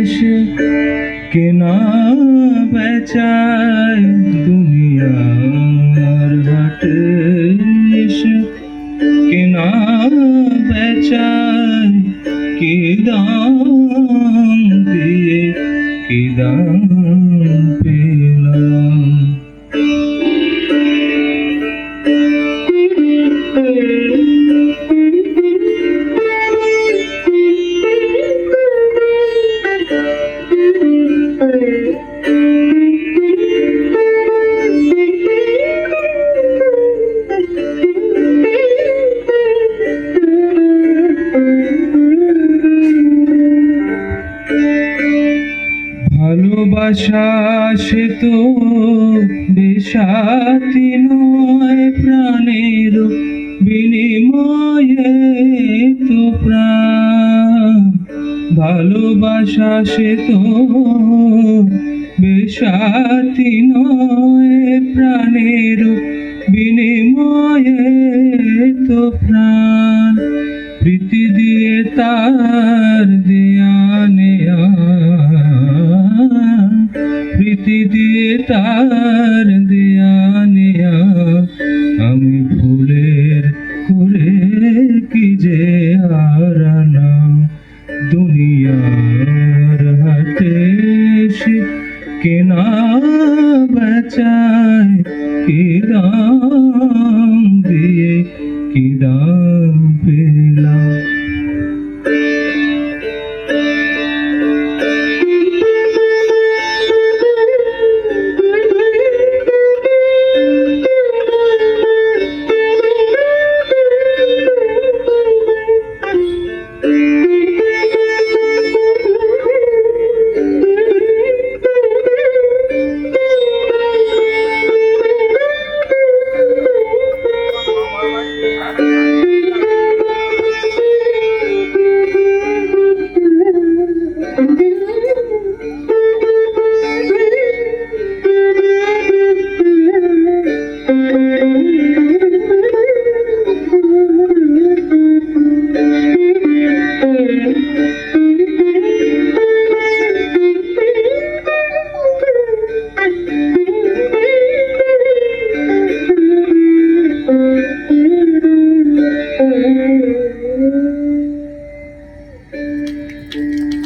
এসে কেনা বেচায় দুনিয়ার হাটে এসে কেনা বেচায় কি দাম দিয়ে কি ভালোবাসা সে তো বিষাতি নয় প্রাণের বিনিময়ে তো প্রাণ। ভালোবাসা সে তো বিষাতি নয় প্রাণের বিনিময়ে তো প্রাণ। প্রীতি দিয়ে তার দেয়া নেয়া প্রীতি দিয়ে তার দেয়া নেয়া আমি ভুলের করে কি যে হারানা के ना बचाए कि दान